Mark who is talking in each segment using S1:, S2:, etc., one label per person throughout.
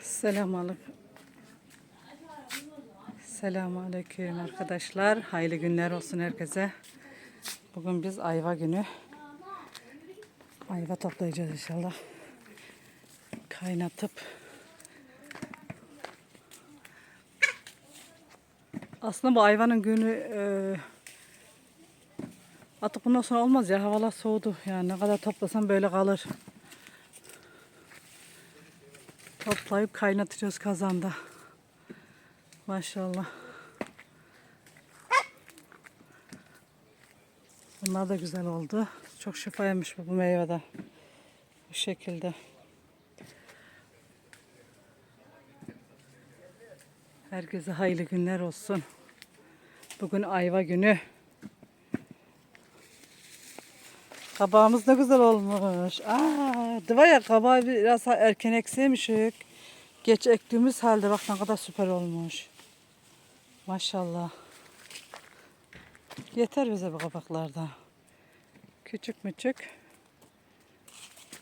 S1: Selamünaleyküm. Selamünaleyküm arkadaşlar. Hayırlı günler olsun herkese. Bugün biz ayva günü. Ayva toplayacağız inşallah. Kaynatıp. Aslında bu ayvanın günü e, artık bundan sonra olmaz ya. Havalar soğudu. Yani ne kadar toplasam böyle kalır. Toplayıp kaynatacağız kazanda. Maşallah. Bunlar da güzel oldu. Çok şifaymış bu, bu meyvede. Bu şekilde. Herkese hayırlı günler olsun. Bugün ayva günü. Kabağımız ne güzel olmuş. Aa, dıva ya kabağı biraz erken ekseymişik. Geç ektiğimiz halde bak ne kadar süper olmuş. Maşallah. Yeter bize bu kabaklarda. Küçük müçük.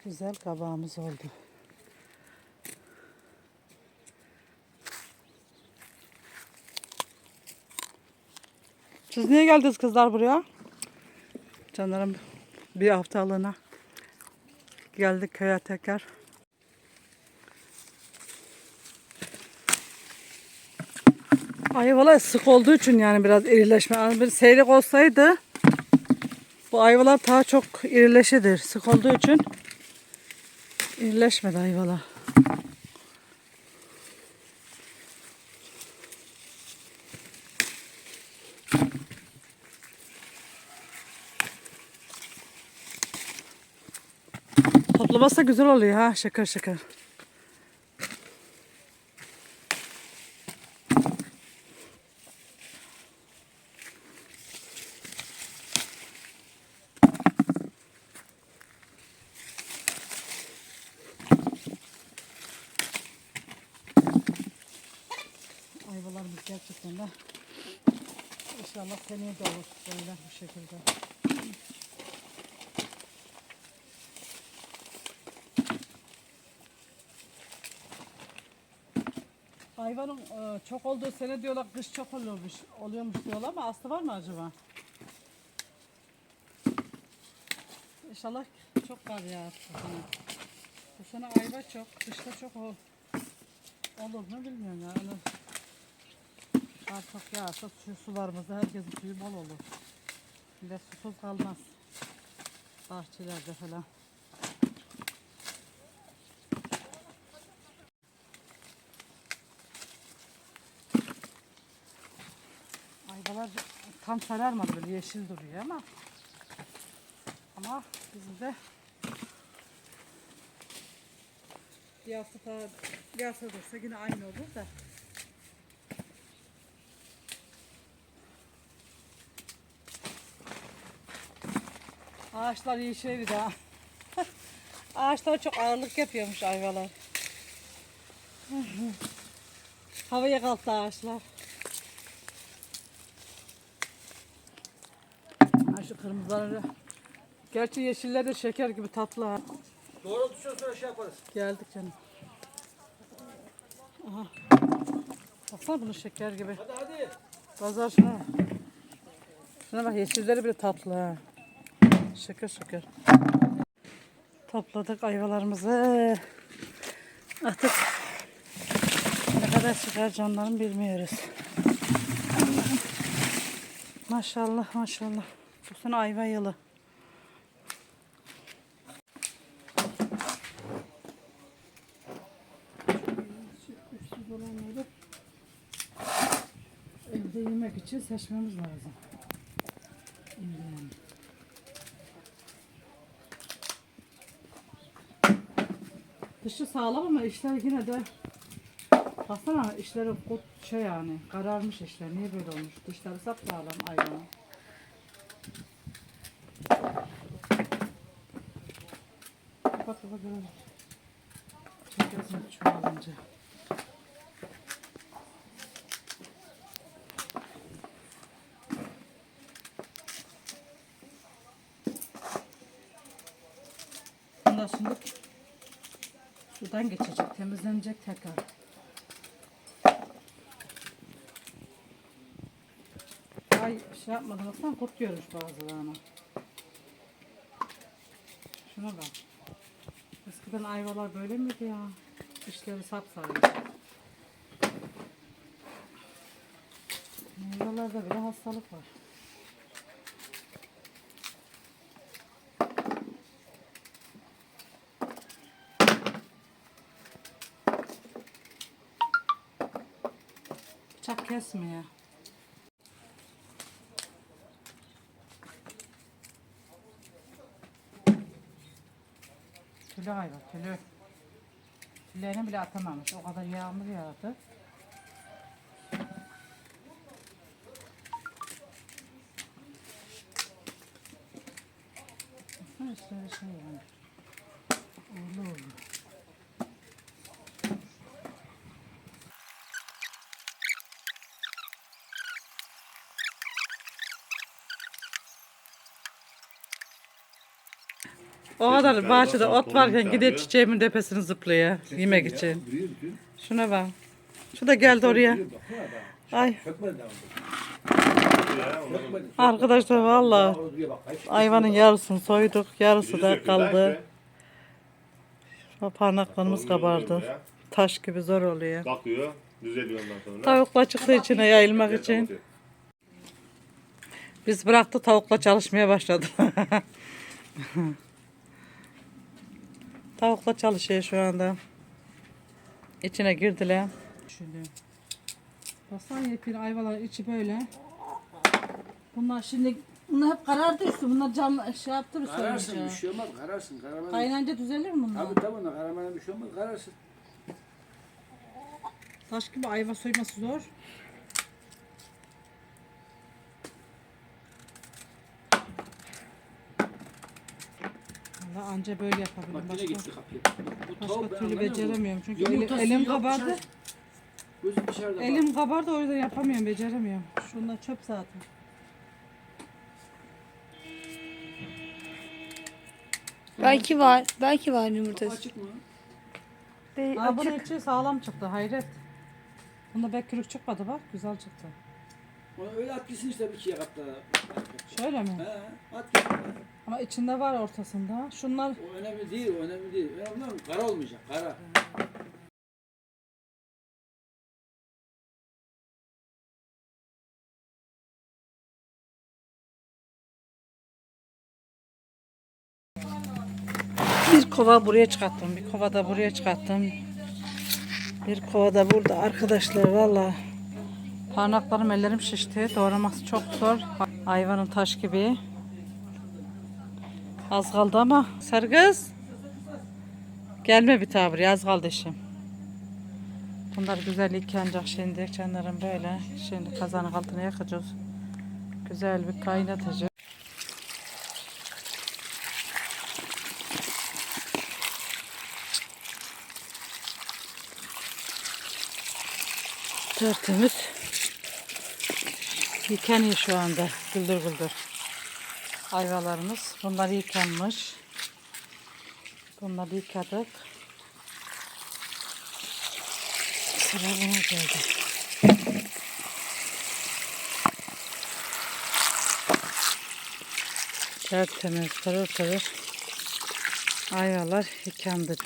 S1: Güzel kabağımız oldu. Siz niye geldiniz kızlar buraya? Canlarım bir haftalığına geldik köye tekrar. Ayvalar sık olduğu için yani biraz irileşme. Yani bir seyrek olsaydı bu ayvalar daha çok irileşidir. Sık olduğu için irileşmedi ayvalar. Toplaması da güzel oluyor ha şeker şeker. Ayvalarımız gerçekten de inşallah seneye de olur böyle bu şekilde. Hayvanın e, çok olduğu sene diyorlar kış çok oluyormuş, oluyormuş diyorlar ama aslı var mı acaba? İnşallah çok kar yağar bu sene. Bu sene ayva çok, kışta çok ol, olur mu bilmiyorum yani. Kar çok yağarsa su, sularımızda herkesin suyu bol olur. Bir de susuz kalmaz. Bahçelerde falan. Ayvalar tam sararmadı böyle yeşil duruyor ama ama bizim de bir hafta dursa yine aynı olur da Ağaçlar yeşil bir daha. Ağaçlar çok ağırlık yapıyormuş ayvalar. Havaya kalktı ağaçlar. Şu kırmızıları. Gerçi yeşiller de şeker gibi tatlı ha.
S2: Doğru düşüyor sonra şey yaparız.
S1: Geldik canım. Aha. Baksana bunu şeker gibi.
S2: Hadi hadi.
S1: Pazar şuna. Şuna bak yeşilleri bile tatlı ha. Şeker şeker. Topladık ayvalarımızı. Artık ne kadar çıkar canlarım bilmiyoruz. Maşallah maşallah. Sene ayva olanları evde yemek için seçmemiz lazım. Yani. Dışı sağlam ama işler yine de Baksana işleri şey yani kararmış işler. Niye böyle olmuş? Dışları sapsağlam ayranın. Bak bak böyle. Mi çoğalınca? Bundan şimdi Sudan geçecek, temizlenecek tekrar. Ay şey kurt görmüş bazılarına. Şuna bak. Eskiden ayvalar böyle miydi ya? İşleri sapsarı. Meyvelerde bile hastalık var. Bıçak kesmiyor. Tülü ayva, tülü. Tüllerini bile atamamış. O kadar yağmur yağdı. İşte öyle şey yani. Uğurlu uğurlu. O kadar bahçede ot varken gidiyor çiçeğimin tepesini zıplıyor yemek için. Şuna bak. Şu da geldi oraya. Ay arkadaşlar valla hayvanın yarısını soyduk. Yarısı da kaldı. Şu parmaklarımız kabardı. Taş gibi zor oluyor.
S3: Bakıyor, düzeliyor ondan sonra.
S1: Tavukla çıktı içine yayılmak için. Biz bıraktı tavukla çalışmaya başladı. tavukla çalışıyor şu anda. İçine girdiler. Şöyle. Baksana yepyeni ayvalar içi böyle. Bunlar şimdi bunlar hep karardı üstü. Bunlar cam şey yaptı mı
S2: Kararsın bir şey olmaz. Kararsın. Karaman.
S1: Kaynanca düzelir mi bunlar?
S2: Tabii tabii karamana bir şey olmaz. Kararsın.
S1: Taş gibi ayva soyması zor. Valla anca böyle yapabilirim.
S2: Makine
S1: Başka,
S2: gitti kapıya. Bu
S1: başka
S2: ben
S1: türlü beceremiyorum. Çünkü eli-
S2: Yumurtası
S1: elim
S2: yok,
S1: kabardı.
S2: dışarı- Gözü dışarıda. bak.
S1: Elim kabardı o yüzden yapamıyorum, beceremiyorum. Şunlar çöp zaten.
S4: Belki var. Belki var
S2: Kapı
S4: yumurtası.
S2: açık mı?
S1: Aa, bunun
S4: açık.
S1: içi sağlam çıktı, hayret. Bunda pek kürük çıkmadı bak, güzel çıktı.
S2: Onu öyle at gitsin işte bir ikiye katla.
S1: Şöyle mi?
S2: He, at gitsin.
S1: Ama içinde var ortasında. Şunlar
S2: O önemli değil, o önemli değil. Önemli olan kara olmayacak, kara.
S1: bir kova buraya çıkarttım, bir kova da buraya çıkarttım. Bir kova da burada arkadaşlar valla. Parmaklarım ellerim şişti. Doğraması çok zor. Hayvanın taş gibi. Az kaldı ama. Sargız. Gelme bir tabir. Az kaldı işim. Bunlar güzel yıkanacak şimdi. Canlarım böyle. Şimdi kazanın altına yakacağız. Güzel bir kaynatacağız. Tertemiz. Yıkanıyor şu anda. Güldür güldür. Ayvalarımız. Bunlar yıkanmış. Bunları yıkadık. Sıra buna geldi. Tertemiz, pırıl pırıl. Ayvalar yıkandı.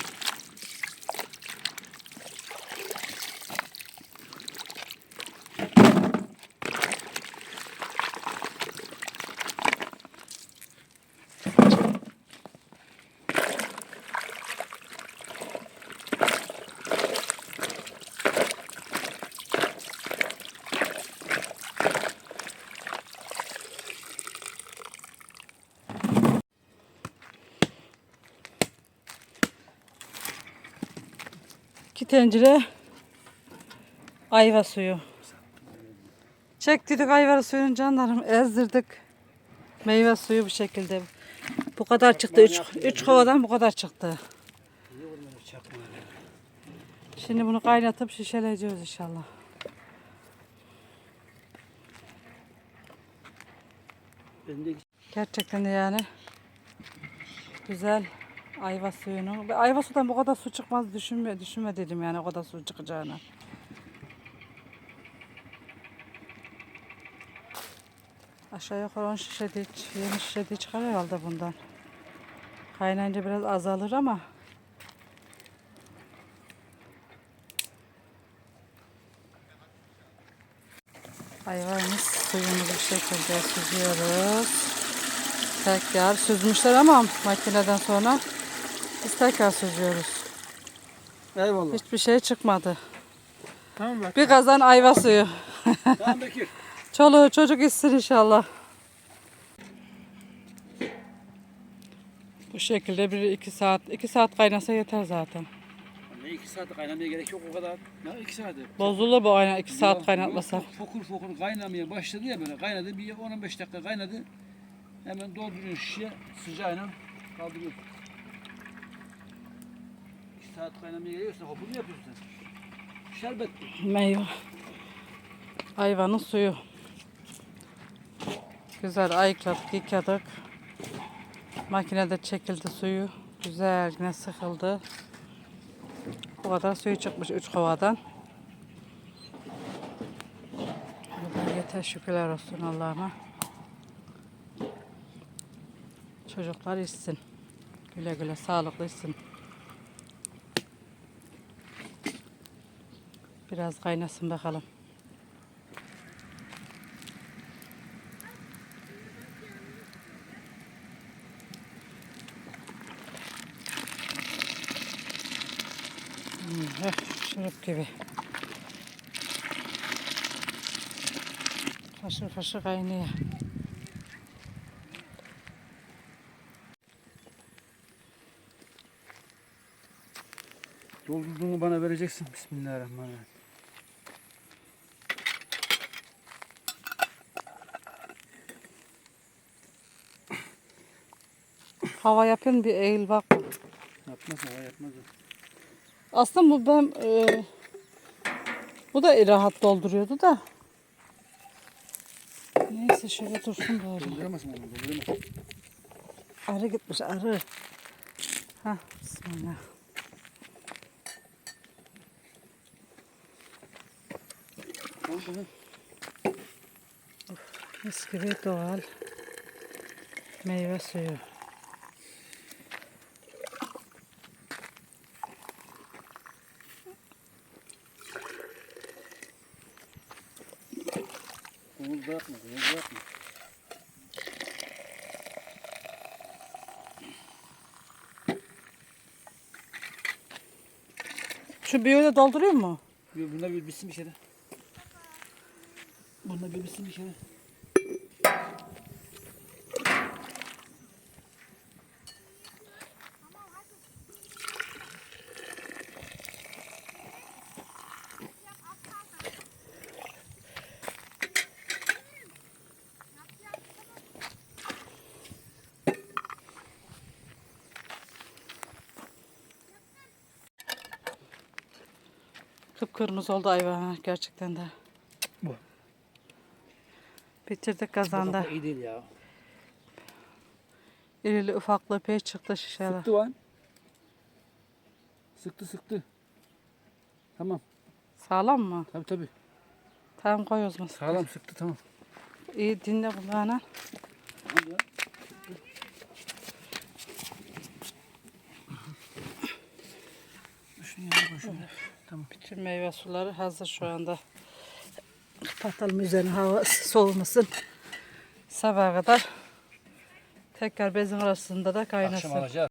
S1: Tencere ayva suyu. Çektik ayva suyunu canlarım ezdirdik. Meyve suyu bu şekilde. Bu kadar çıktı. Üç, üç kovadan bu kadar çıktı. Şimdi bunu kaynatıp şişeleyeceğiz inşallah. Gerçekten de yani güzel Ayva suyunu. Ayva sudan bu kadar su çıkmaz düşünme, düşünme dedim yani o kadar su çıkacağını. Aşağı yukarı 10 şişe de, 20 şişe de çıkar herhalde bundan. Kaynayınca biraz azalır ama Ayvamız suyumuzu bir şekilde süzüyoruz. Tekrar süzmüşler ama makineden sonra biz tekrar süzüyoruz.
S2: Eyvallah.
S1: Hiçbir şey çıkmadı.
S2: Tamam bak.
S1: Bir kazan ayva suyu.
S2: Tamam Bekir.
S1: Çoluğu çocuk içsin inşallah. Bu şekilde bir iki saat, iki saat kaynasa yeter zaten.
S2: Ne iki saat kaynamaya gerek yok o kadar. Ne iki saat?
S1: Bozulur bu aynen iki saat
S2: yok, Fokur fokur kaynamaya başladı ya böyle kaynadı bir 10-15 dakika kaynadı. Hemen dolduruyorsun şişeye sıcağıyla kaldırıyorsun. 2 saat kaynamaya geliyorsa hopunu yapıyorsun sen. Şerbet bu.
S1: Meyve. Ayvanın suyu. Güzel ayıkladık, yıkadık. Makinede çekildi suyu. Güzel yine sıkıldı. Bu kadar suyu çıkmış üç kovadan. Bu da yeter şükürler olsun Allah'ıma. Çocuklar içsin. Güle güle sağlıklı içsin. Biraz kaynasın bakalım. Hmm, şurup gibi. Faşır faşır kaynıyor.
S2: Doldurduğunu bana vereceksin. Bismillahirrahmanirrahim.
S1: Hava yapın bir eğil bak.
S2: Yapmaz hava yapmaz.
S1: Aslında bu ben e, bu da rahat dolduruyordu da. Neyse şöyle dursun böyle.
S2: Dolduramazsın onu dolduramazsın.
S1: Arı gitmiş arı. Ha bismillah. Mis gibi doğal meyve suyu. Şu bir öyle dolduruyor mu?
S2: Bir- Bunda bir bitsin bir kere. Bunda bir bitsin bir kere.
S1: Kıpkırmızı oldu ayva gerçekten de.
S2: Bu.
S1: Bitirdik kazanda.
S2: Bu iyi değil ya.
S1: İrili ufaklı pey çıktı şişeler.
S2: Sıktı lan. Sıktı sıktı. Tamam.
S1: Sağlam mı?
S2: Tabii tabii.
S1: Tamam koy o zaman.
S2: Sağlam sıktı tamam.
S1: İyi dinle kulağına.
S2: Ya. Şunu yanına koy şöyle. Tamam.
S1: Bütün meyve suları hazır şu anda. Kapatalım üzerine hava soğumasın. Sabaha kadar tekrar bezin arasında da kaynasın.
S2: Akşam alacağız.